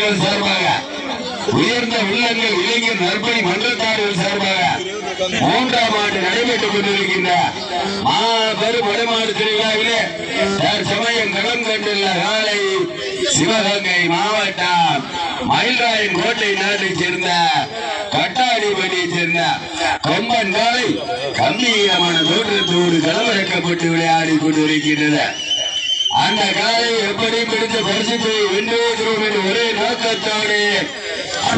இளைஞர்கள் சார்பாக உயர்ந்த உள்ளங்கள் இளைஞர் நற்பணி மன்றத்தார்கள் சார்பாக மூன்றாம் ஆண்டு நடைபெற்றுக் கொண்டிருக்கின்ற மாபெரும் வடமாடு திருவிழாவிலே தற்சமயம் களம் கண்டுள்ள காலை சிவகங்கை மாவட்டம் மயில்ராயன் கோட்டை நாட்டைச் சேர்ந்த கட்டாடிபட்டியைச் சேர்ந்த கொம்பன் காலை கம்பீரமான தோற்றத்தோடு களமிறக்கப்பட்டு விளையாடி கொண்டிருக்கின்றன அந்த காலை எப்படி பிடித்த பரிசுத்தை வென்று என்ற ஒரே நோக்கத்தோடு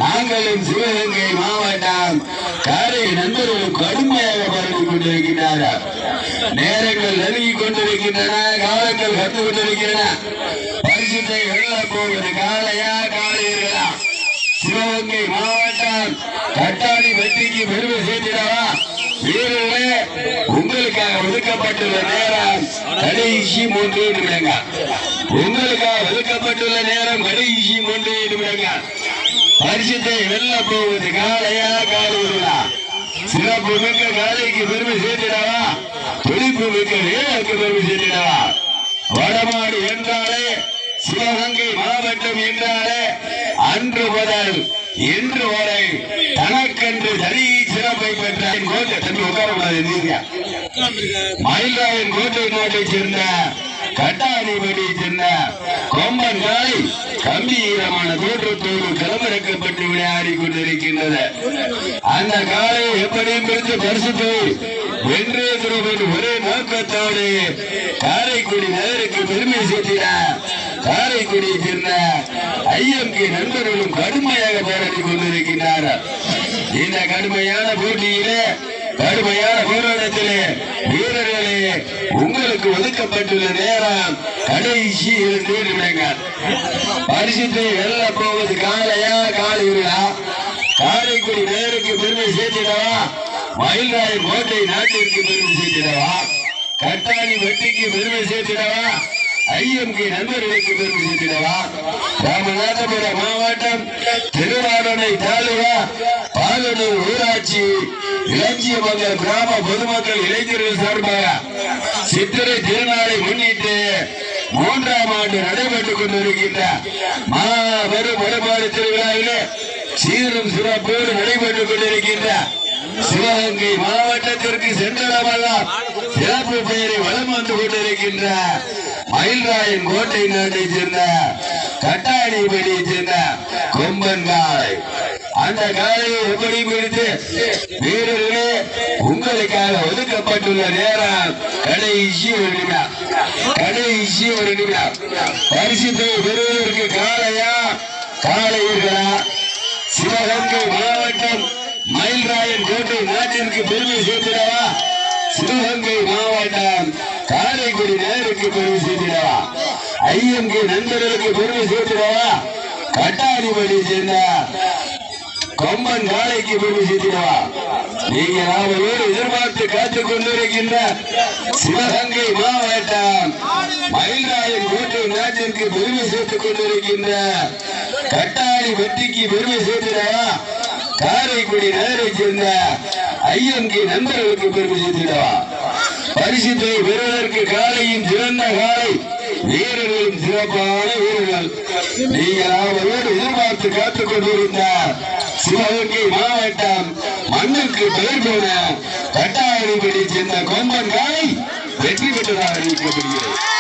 நாங்களும் சிவகங்கை மாவட்டம் காரை நண்பர்கள் கடுமையாக பரவி கொண்டிருக்கின்றார்கள் நேரங்கள் நெருங்கிக் கொண்டிருக்கின்றன காலங்கள் கத்து கொண்டிருக்கின்றன. பரிசுத்தை வெள்ள போவது காலையா காலையா சிவகங்கை மாவட்டம் கட்டாணி வெற்றிக்கு பெருமை சேர்த்திடவா? வீரர்களே ஒதுக்கப்பட்டுள்ள நேரம் கடைசி மூன்று நிமிடங்கள். உங்களுக்காக ஒதுக்கப்பட்டுள்ள நேரம் கடைசி மூன்று நிமிடங்கள். பரிசுத்தை வெல்ல போவது காலையா காலுவா சிறப்பு மிக்க காலைக்கு பெருமை சேர்த்திடவா? துடிப்பு மிக்க வீரருக்கு பெருமை சேர்த்திடவா? வடமாடு என்றாலே சிவகங்கை மாவட்டம் என்றாலே அன்று முதல் இன்று வரை தனக்கென்று சரி சிறப்பை பெற்ற கோட்டை கோட்டை தம்பி உட்காரக்கூடாது நீங்க மயிலாயன் கோட்டை நாட்டை சேர்ந்த கட்டாணிபடியை சேர்ந்த கொம்பன் காலை கம்பீரமான தோற்றத்தோடு களமிறக்கப்பட்டு விளையாடி கொண்டிருக்கின்றது. அந்த காலை எப்படியும் பிடித்து பரிசுத்தை வென்றே திரும்ப ஒரே நோக்கத்தோடு காரைக்குடி நகருக்கு பெருமை சேர்த்திட காரைக்குடியை சேர்ந்த ஐஎம்கே நண்பர்களும் கடுமையாக போராடி கொண்டிருக்கின்றார் இந்த கடுமையான போட்டியிலே கடுமையான போராட்டத்திலே வீரர்களே உங்களுக்கு ஒதுக்கப்பட்டுள்ள நேரம் கடைசி இரண்டு நிமிடங்கள் பரிசுத்தை வெல்ல போவது காலையா காலையா காரைக்குடி நேருக்கு பெருமை சேர்த்திடவா? மயில்ராயன் கோட்டை நாட்டிற்கு பெருமை சேர்த்திடவா? கட்டாணி வெட்டிக்கு பெருமை சேர்த்திடவா? ஐஎம்கே நண்பர்களுக்கு பெருமை சேர்த்திடவா? ராமநாதபுரம் மாவட்டம் திருவாரூரை தாலுகா பாலனூர் ஊராட்சி இளஞ்சியமங்கலம் கிராம பொதுமக்கள் இளைஞர்கள் சார்பாக சித்திரை திருநாளை முன்னிட்டு மூன்றாம் ஆண்டு நடைபெற்றுக் கொண்டிருக்கின்ற மாபெரும் வடபாடு திருவிழாவிலே சீரும் சிறப்போடு நடைபெற்றுக் கொண்டிருக்கின்ற சிவகங்கை மாவட்டத்திற்கு சென்றடமெல்லாம் சிறப்பு பெயரை வலம் வந்து கொண்டிருக்கின்ற மயில்ராயன் கோட்டை நாட்டை சேர்ந்த கட்டாணிபடியை சேர்ந்த கொம்பன்காய் அந்த காலையை எப்படி பிடித்து வீரர்களே உங்களுக்காக ஒதுக்கப்பட்டுள்ள நேரம் கடைசி ஒரு நிமிடம். கடைசி ஒரு நிமிடம். பரிசுத்தை பெறுவதற்கு காலையா? காலையீர்களா? சிவகங்கை மாவட்டம் மயில்ராயன் கோட்டை நாட்டிற்கு பெருமை சேர்த்திடவா? சிவகங்கை மாவட்டம் காரைக்குடி நேருக்கு பெருமை சேர்த்திடவா? ஐஎம்கே நண்பர்களுக்கு பெருமை சேர்த்திடவா? கட்டாரிபடி சேர்ந்தார். கொம்மன் காலைக்கு பூமி சேர்த்திடவா. நீங்க நாமளோடு எதிர்பார்த்து காத்துக் கொண்டிருக்கின்ற சிவகங்கை மாவட்டம். மயில்ராயன் கூட்டு நாட்டிற்கு பெருமை சேர்த்துக் கொண்டிருக்கின்ற கட்டாளி வெற்றிக்கு பெருமை சேர்த்திடவா? காரைக்குடி நேரை சேர்ந்த ஐஎம்கே நண்பர்களுக்கு பெருமை சேர்த்திடவா? பரிசுத்தை பெறுவதற்கு காலையின் சிறந்த காலை வீரர்களும் சிறப்பான வீரர்கள். நீங்கள் அவரோடு எதிர்பார்த்து காத்துக் கொண்டிருந்தார். சிவகங்கை மாவட்டம் மண்ணுக்கு பெயர் போன கட்டாயப்படி சேர்ந்த கொம்பன் காலை வெற்றி பெற்றதாக அறிவிக்கப்படுகிறது.